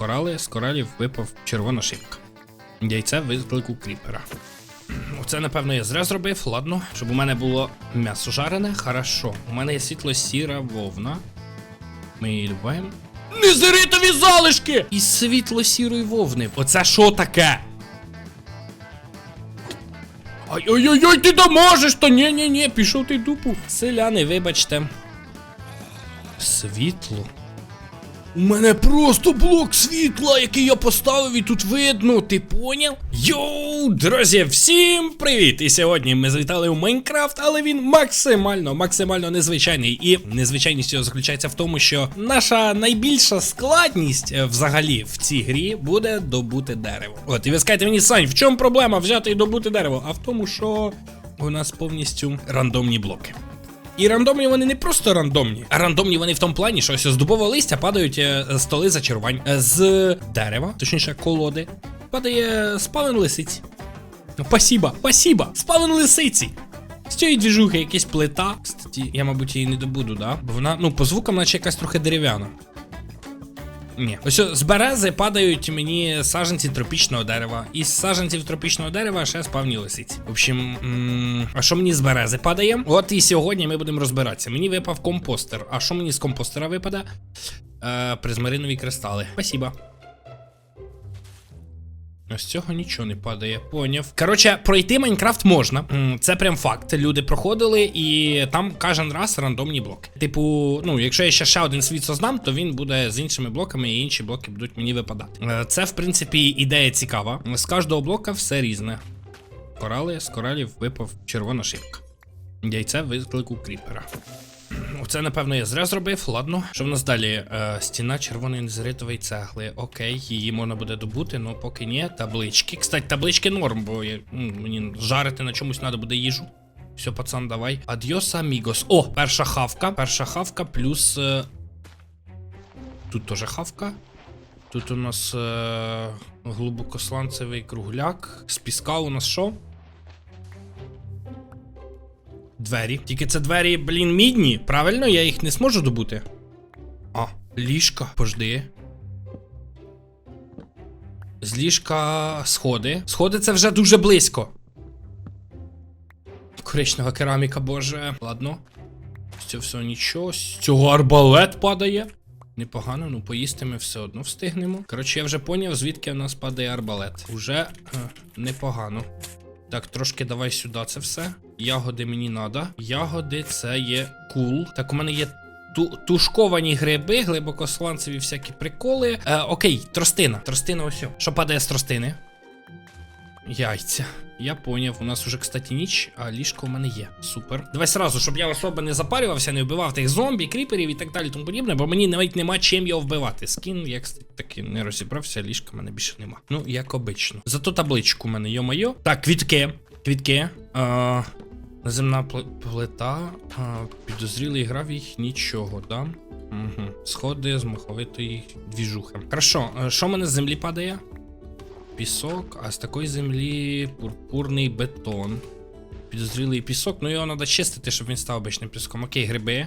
корали, з коралів випав червона шибка. Яйце виклику кріпера. Оце, напевно, я зря зробив. Ладно, щоб у мене було м'ясо жарене. Хорошо. У мене є світло-сіра вовна. Ми її любимо. Незеритові залишки! Із світло-сірої вовни. Оце що таке? Ай-ой-ой, ти доможеш, то ні-ні-ні, пішов ти дупу. Селяни, вибачте. Світло. У мене просто блок світла, який я поставив, і тут видно, ти поняв? Йоу, друзі, всім привіт! І сьогодні ми завітали у Майнкрафт, але він максимально, максимально незвичайний. І незвичайність його заключається в тому, що наша найбільша складність е, взагалі в цій грі буде добути дерево. От, і ви скажете мені, Сань, в чому проблема взяти і добути дерево? А в тому, що у нас повністю рандомні блоки. І рандомні вони не просто рандомні, а рандомні вони в тому плані, що ось з дубового листя падають е, столи зачарувань. Е, З дерева, точніше, колоди, падає спавен лисиць. Пасіба, спасіба, спавен лисиці. З цієї двіжухи якась плита. Кстати, я, мабуть, її не добуду, да? Бо вона, ну, по звукам, наче якась трохи дерев'яна. Ні. Ось з берези падають мені саженці тропічного дерева. Із саженців тропічного дерева ще спавні лисиці. В общем, м а що мені з берези падає? От і сьогодні ми будемо розбиратися. Мені випав компостер. А що мені з компостера випаде? Е, призмаринові кристали. Спасибо. З цього нічого не падає, поняв. Коротше, пройти Майнкрафт можна. Це прям факт. Люди проходили, і там кожен раз рандомні блоки. Типу, ну, якщо я ще ще один світ создам, то він буде з іншими блоками, і інші блоки будуть мені випадати. Е, Це, в принципі, ідея цікава. З кожного блока все різне. Корали, з коралів випав червона шибка. Яйце виклику кріпера. Оце, напевно, я зря зробив. Ладно. Що в нас далі? Е, стіна червоної незритової цегли. Окей, її можна буде добути, але поки ні. Таблички. Кстати, таблички норм, бо я, м, мені жарити на чомусь треба буде їжу. Все, пацан, давай. Адьос, амігос. О, перша хавка. Перша хавка, плюс. Е... Тут теж хавка. Тут у нас е... глибокосланцевий кругляк. З піска у нас що? Двері. Тільки це двері, блін, мідні. Правильно, я їх не зможу добути. А, ліжка, пожди. З ліжка сходи. Сходи це вже дуже близько. Коричнева кераміка, боже. Ладно. З цього всього нічого. З цього арбалет падає. Непогано, ну поїсти ми все одно встигнемо. Коротше, я вже поняв, звідки в нас падає арбалет. Уже е, непогано. Так, трошки давай сюди це все. Ягоди мені надо. Ягоди це є кул. Так, у мене є ту тушковані гриби, глибокосланцеві всякі приколи. Е, окей, тростина. Тростина ось. Що падає з тростини? Яйця. Я поняв. У нас уже, кстати, ніч, а ліжко у мене є. Супер. Давай сразу, щоб я особо не запарювався, не вбивав тих зомбі, кріперів і так далі, тому подібне, бо мені навіть нема чим його вбивати. Скін, я таки не розібрався, ліжка в мене більше нема. Ну, як обично. Зато табличку у мене, йо-майо. Так, квітки. Квітки. А, наземна пл- плита. Підозрілий гравій, нічого, да? Угу. Сходи з маховитої двіжухи. Хорошо, е, що в мене з землі падає? Пісок, а з такої землі пурпурний бетон. Підозрілий пісок, ну його треба чистити, щоб він став обичним піском. Окей, гриби.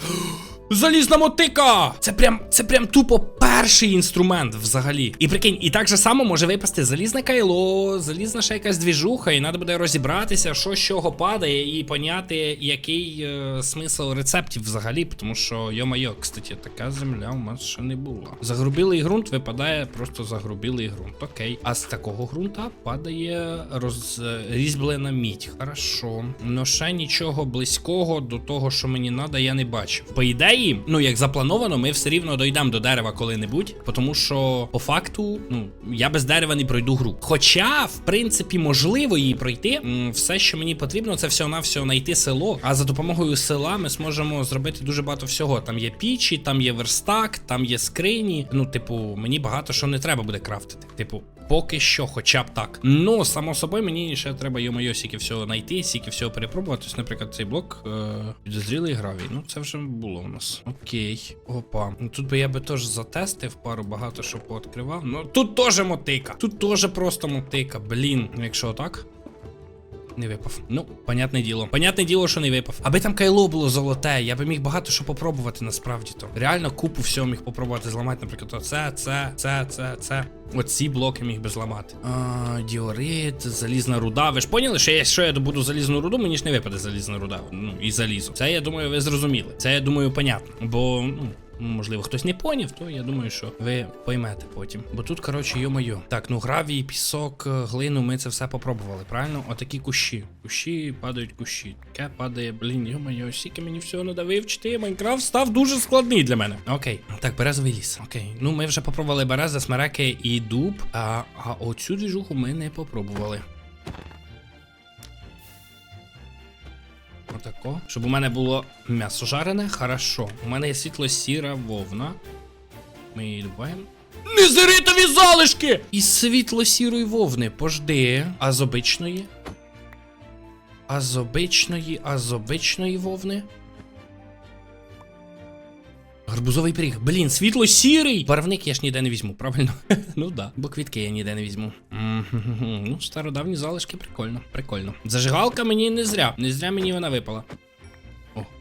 Залізна мотика! Це прям, це прям тупо перший інструмент взагалі. І прикинь, і так же само може випасти залізне кайло, залізна ще якась двіжуха, і треба буде розібратися, що з чого падає, і поняти, який е, смисл рецептів взагалі, тому що, йо-майо, кстати, така земля у нас ще не була. Загрубілий ґрунт випадає просто загрубілий ґрунт. Окей. А з такого ґрунта падає розрізблена мідь. Хорошо. Но ще нічого близького до того, що мені треба, я не бачив. По ідеї, ну як заплановано, ми все рівно дійдемо до дерева коли-небудь, тому що по факту, ну я без дерева не пройду гру. Хоча, в принципі, можливо її пройти. Все, що мені потрібно, це всього на все знайти село. А за допомогою села ми зможемо зробити дуже багато всього. Там є пічі, там є верстак, там є скрині. Ну, типу, мені багато що не треба буде крафтити. Типу. Поки що, хоча б так. Ну, само собою, мені ще треба йо-моє, всього знайти, сіки всього перепробувати. Тобто, наприклад, цей блок е- підозрілий гравій. Ну, це вже було у нас. Окей. Опа. Ну тут би я би теж затестив пару багато що пооткривав. Ну тут теж мотика. Тут теж просто мотика. Блін, якщо так. Не випав. Ну, понятне діло. Понятне діло, що не випав. Аби там кайло було золоте, я би міг багато що попробувати насправді то. Реально купу всього міг попробувати зламати, наприклад, оце, це, це, це, це. Оці блоки міг би зламати. А, діорит, залізна руда. Ви ж поняли, що я, що я добуду залізну руду, мені ж не випаде залізна руда. Ну, і залізо. Це я думаю, ви зрозуміли. Це я думаю, понятно. Бо, ну. Можливо, хтось не поняв, то я думаю, що ви поймете потім. Бо тут, коротше, йо-моє. Так, ну гравій, пісок, е, глину, ми це все попробували, правильно? Отакі кущі. Кущі падають кущі. Таке падає, блін, йо-моє, стільки мені всього треба вивчити. Майнкрафт став дуже складний для мене. Окей, так, березовий ліс. Окей. Ну ми вже попробували берези, смереки і дуб. А, а оцю двіжуху ми не попробували. Отако. Щоб у мене було м'ясо жарене, хорошо. У мене є світло-сіра вовна. Ми її любаємо. Незеритові залишки! І світло-сірої вовни, пожди. А з обичної? А з обичної, а з обичної вовни? Гарбузовий пиріг. Блін, світло-сірий! Барвник я ж ніде не візьму, правильно? ну да. Бо квітки я ніде не візьму. Ну, стародавні залишки, прикольно, прикольно. Зажигалка мені не зря. Не зря мені вона випала.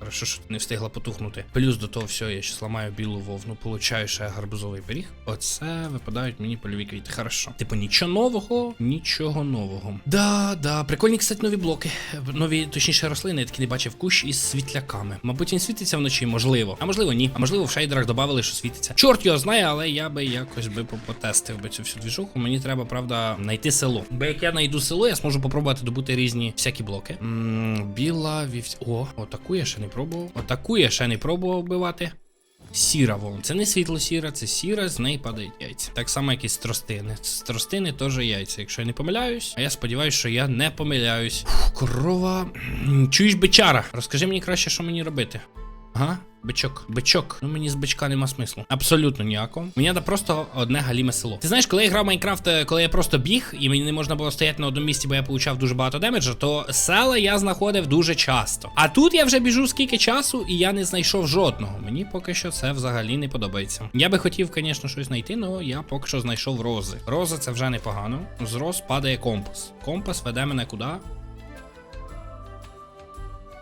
Хорошо, що не встигла потухнути. Плюс до того всього я ще ламаю білу вовну, получаю ще гарбузовий пиріг. Оце випадають мені польові квіти. Хорошо. Типу, нічого нового, нічого нового. Да, да, прикольні, кстати, нові блоки. Нові, точніше, рослини, я таки не бачив кущ із світляками. Мабуть, він світиться вночі, можливо. А можливо, ні. А можливо, в шейдерах додали, що світиться. Чорт його знає, але я би якось би потестив би цю всю двіжуху. Мені треба, правда, знайти село. Бо як я знайду село, я зможу попробувати добути різні всякі блоки. м біла вівця. О, отаку я ще не пробував. Отаку я ще не пробував вбивати. Сіра вон. Це не світло сіра, це сіра, з неї падають яйця. Так само, як і з тростини. З тростини теж яйця, якщо я не помиляюсь. А я сподіваюся, що я не помиляюсь. Фух, корова. Чуєш бичара? Розкажи мені краще, що мені робити. Ага, бичок, бичок. Ну мені з бичка нема смислу. Абсолютно ніякого. Мені треба просто одне галіме село. Ти знаєш, коли я грав Майнкрафт, е, коли я просто біг, і мені не можна було стояти на одному місці, бо я получав дуже багато демеджа, то села я знаходив дуже часто. А тут я вже біжу скільки часу, і я не знайшов жодного. Мені поки що це взагалі не подобається. Я би хотів, звісно, щось знайти, але я поки що знайшов рози. Рози це вже непогано. З роз падає компас. Компас веде мене куди?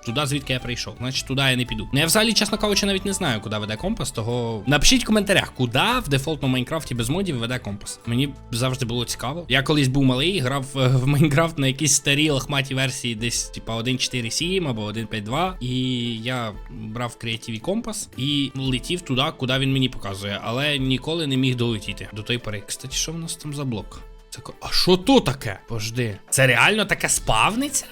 Туди, звідки я прийшов. Значить, туди я не піду. Ну, я взагалі, чесно кажучи, навіть не знаю, куди веде компас. Того напишіть в коментарях, куди в дефолтному Майнкрафті без модів веде компас. Мені завжди було цікаво. Я колись був малий, грав е, в Майнкрафт на якісь старі лохматі версії, десь типа 1.4.7 або 1.5.2. І я брав креативі компас і летів туди, куди він мені показує, але ніколи не міг долетіти до той пори. Кстати, що в нас там за блок? А що то таке? Пожди. Це реально таке спавниться?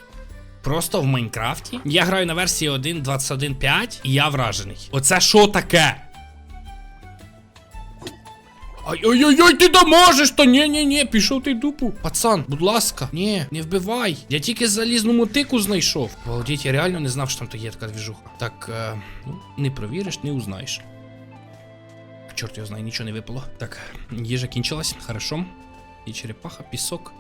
Просто в Майнкрафті. Я граю на версії 1.21.5 і я вражений. Оце що таке? Ай-ой-ой, ти доможеш, то ні, ні, ні, пішов ти дупу. Пацан, будь ласка, ні, не вбивай. Я тільки залізну мотику знайшов. Володіть, я реально не знав, що там то є така двіжуха. Так, е, ну, не провіриш, не узнаєш. Чорт його знає, нічого не випало. Так, їжа кінчилась, хорошо. І черепаха, пісок.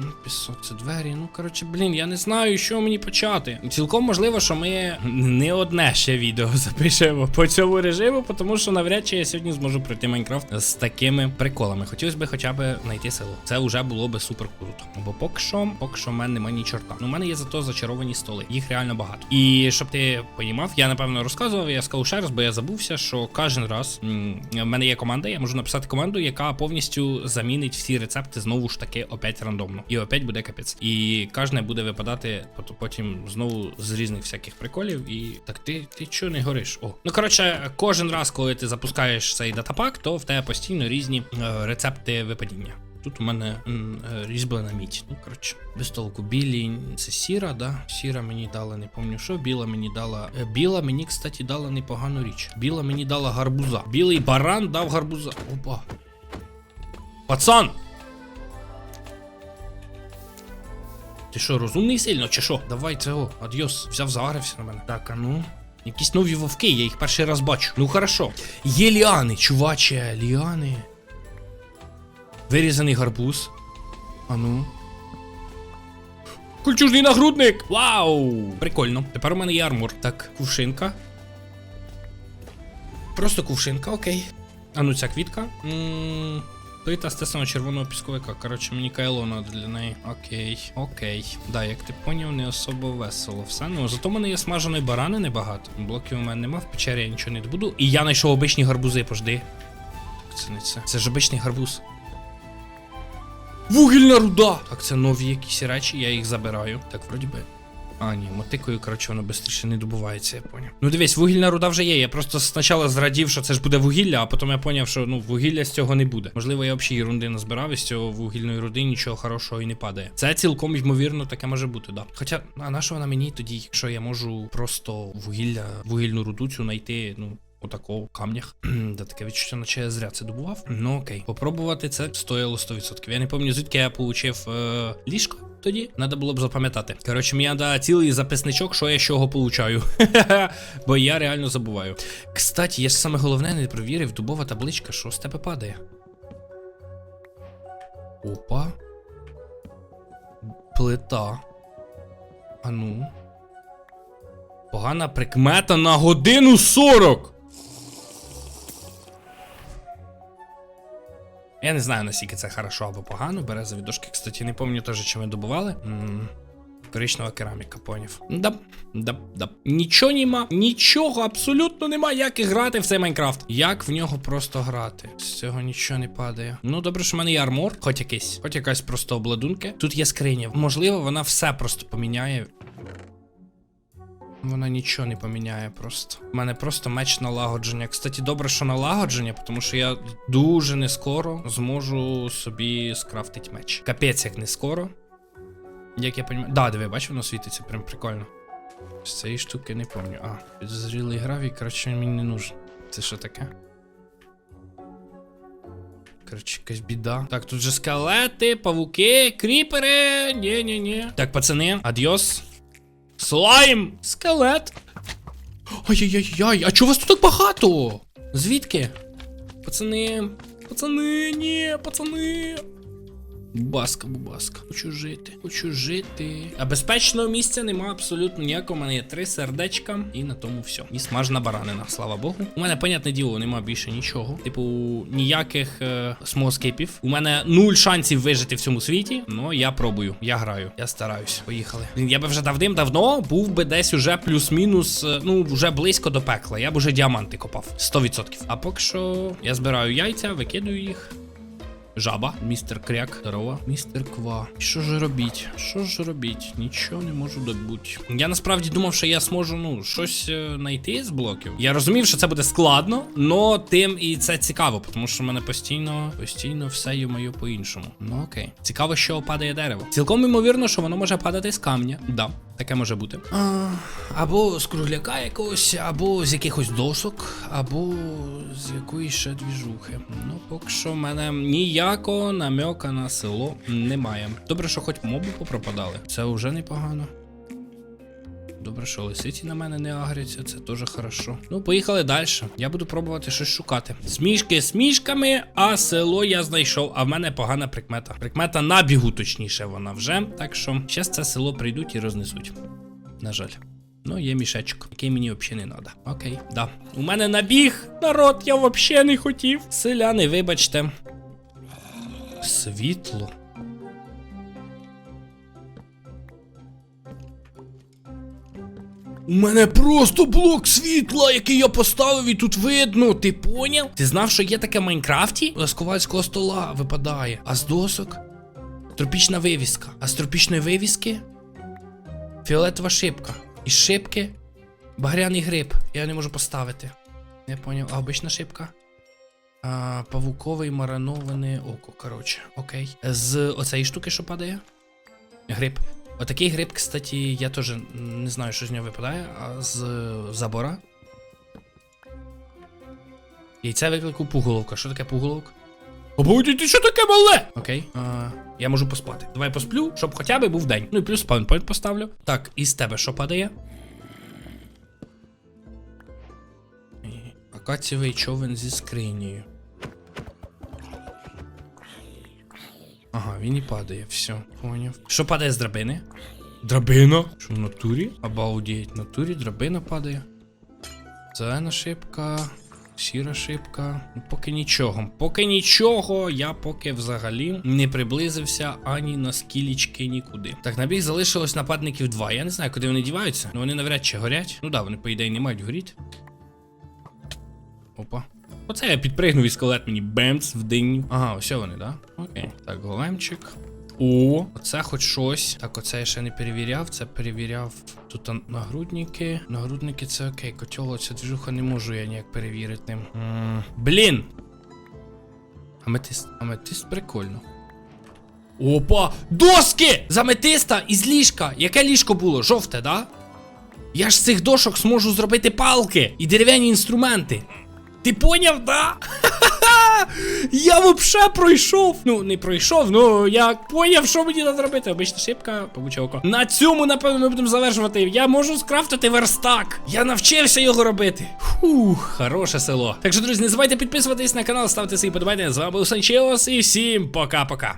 Ну, пісок, це двері. Ну, коротше, блін, я не знаю, що мені почати. Цілком можливо, що ми не одне ще відео запишемо по цьому режиму, тому що навряд чи я сьогодні зможу пройти Майнкрафт з такими приколами. Хотілося б хоча б знайти село. Це вже було би супер круто. Бо поки що, поки що в мене немає ні чорта. Ну, у мене є зато зачаровані столи. Їх реально багато. І щоб ти понімав, я напевно розказував, я скажу ще раз, бо я забувся, що кожен раз в мене є команда, я можу написати команду, яка повністю замінить всі рецепти знову ж таки опять рандомно. І опять буде капець. І кожне буде випадати потім знову з різних всяких приколів. І так ти, ти чого не гориш? О. Ну коротше, кожен раз, коли ти запускаєш цей датапак, то в тебе постійно різні е, рецепти випадіння. Тут у мене м, е, різьблена мідь. Ну, коротше, без толку. Білі це сіра, да? Сіра мені дала, не пам'ятаю що. Біла мені дала. е, Біла мені, кстати, дала непогану річ. Біла мені дала гарбуза. Білий баран дав гарбуза. Опа. Пацан! Ти що, розумний сильно, чи що? Давай цього, адьос, взяв загрився на мене. Так, а ну. Якісь нові вовки, я їх перший раз бачу. Ну хорошо. Є ліани, чуваче, ліани. Вирізаний гарбуз. А ну. Кульчужний нагрудник! Вау! Прикольно. Тепер у мене є армор. Так, кувшинка. Просто кувшинка, окей. А ну ця квітка. м Плита стисного червоного пісковика. Коротше, мені кайло надо для неї. Окей, окей. Да, як ти поняв, не особо весело. Все. Ну зато в мене є смаженої барани небагато. Блоків у мене нема, в печері я нічого не добуду. І я знайшов обичні гарбузи, пожди. Це не це. Це ж обичний гарбуз. Вугільна руда! Так, це нові якісь речі, я їх забираю. Так, вроді би. А, ні, мотикою, коротше, воно швидше не добувається, я поняв. Ну дивись, вугільна руда вже є. Я просто спочатку зрадів, що це ж буде вугілля, а потім я поняв, що ну вугілля з цього не буде. Можливо, я взагалі ерунди назбирав і з цього вугільної руди нічого хорошого і не падає. Це цілком ймовірно таке може бути, да. Хоча, а на що вона мені тоді, якщо я можу просто вугілля, вугільну руду цю знайти, ну. Отако в камнях. Да таке відчуття, наче я зря це добував. Ну окей. Попробувати це стоїло 100%. Я не пам'ятаю, звідки я получив е, ліжко. Тоді треба було б запам'ятати. Коротше, мені треба цілий записничок, що я з чого получаю. Бо я реально забуваю. Кстати, я ж саме головне не провірив, дубова табличка, що з тебе падає. Опа. Плита. А ну. Погана прикмета на годину 40. Я не знаю, наскільки це хорошо або погано. Березові дошки, кстати, не пам'ятаю теж, чи ми добували. Коричнева кераміка, поняв. Да, да, да. Нічого нема, нічого абсолютно нема, як і грати в цей Майнкрафт. Як в нього просто грати? З цього нічого не падає. Ну, добре, що в мене є армор, хоч якийсь, хоч якась просто обладунки. Тут є скриня. Можливо, вона все просто поміняє. Вона нічого не поміняє просто. У мене просто меч налагодження. Кстати, добре, що налагодження, тому що я дуже не скоро зможу собі скрафтити меч. Капець, як не скоро. Як я розумію. Да, диви, бачиш, воно світиться, прям прикольно. З цієї штуки не пам'ятаю. А, підозрілий гравій, коротше, мені не нужен. Це що таке? Коротше, якась біда. Так, тут же скелети, павуки, кріпери. Ні-ні-ні. Так, пацани, адіос. Слайм! Скелет! Ай-яй-яй-яй, а чого вас тут так багато? Звідки? Пацани, пацани, ні, пацани. Бубаска, бубаска. Хочу жити, хочу жити. А безпечного місця нема абсолютно ніякого. У мене є три сердечка, і на тому все. І смажена баранина, слава Богу. У мене, понятне діло, нема більше нічого. Типу, ніяких е, смоскейпів. У мене нуль шансів вижити в цьому світі. Ну я пробую, я граю, я стараюсь. Поїхали. Я би вже давним-давно був би десь уже плюс-мінус, е, ну вже близько до пекла. Я б уже діаманти копав. 100%. А поки що я збираю яйця, викидаю їх. Жаба, містер Кряк, здорово, містер Ква. Що ж робіть? Що ж робіть? Нічого не можу добути. Я насправді думав, що я зможу ну щось е, знайти з блоків. Я розумів, що це буде складно, но тим і це цікаво, тому що в мене постійно, постійно все є моє по-іншому. Ну окей. Цікаво, що падає дерево. Цілком ймовірно, що воно може падати з камня. Да, таке може бути. А, або з кругляка якогось, або з якихось досок, або з якоїсь ще двіжухи. Ну, поки що в мене ніякого намека на село немає. Добре, що хоч моби попропадали. Це вже непогано. Добре, що лисиці на мене не агряться, це теж хорошо. Ну, поїхали далі. Я буду пробувати щось шукати. Смішки смішками, а село я знайшов. А в мене погана прикмета. Прикмета набігу, точніше, вона вже. Так що зараз це село прийдуть і рознесуть. На жаль. Ну, є мішечок, який мені взагалі не треба. Окей, да. У мене набіг, народ, я взагалі не хотів. Селяни, вибачте. Світло. У мене просто блок світла, який я поставив, і тут видно. Ти поняв? Ти знав, що є таке в Майнкрафті? З ковальського стола випадає. А з досок? Тропічна вивіска. А з тропічної вивіски? Фіолетова шипка. Із шипки багряний гриб. Я не можу поставити. Не поняв. А обична шипка? А, павуковий мариноване око. Коротше, окей. З оцеї штуки, що падає? Гриб. Отакий гриб, кстати, я теж не знаю, що з нього випадає, а з забора. Яйце виклику пуголовка. Що таке пуголовка? Обудіть, що таке мале? Окей. А, я можу поспати. Давай посплю, щоб хоча б був день. Ну і плюс спаунпойнт поставлю. Так, із тебе що падає? І Акацієвий човен зі скринею. Ага, він і падає, все, поняв. Що падає з драбини? Драбина? Що в натурі? Обалдеть, в натурі драбина падає. Зелена шибка. Сіра шибка. Ну, поки нічого. Поки нічого, я поки взагалі не приблизився ані на скілічки нікуди. Так, набіг залишилось нападників два. Я не знаю, куди вони діваються. Ну вони навряд чи горять. Ну да, вони, по ідеї, не мають горіти. Опа. Оце я підпригнув і скелет мені бемц в диню. Ага, ось вони, да? Окей. Так, големчик. О, оце хоч щось. Так, оце я ще не перевіряв. Це перевіряв. Тут нагрудники. Нагрудники це окей. Котього ця движуха не можу я ніяк перевірити. М, Блін. Аметист. Аметист прикольно. Опа! Доски! З аметиста із ліжка. Яке ліжко було? Жовте, да? Я ж з цих дошок зможу зробити палки і дерев'яні інструменти. Ти поняв, да? Я вообще пройшов. Ну, не пройшов, ну я поняв, що мені треба робити. Обична шибка, побуча око. На цьому, напевно, ми будемо завершувати. Я можу скрафтити верстак. Я навчився його робити. Фух, хороше село. Так що, друзі, не забувайте підписуватись на канал, ставте свої подобання. З вами був Санчеос і всім пока-пока.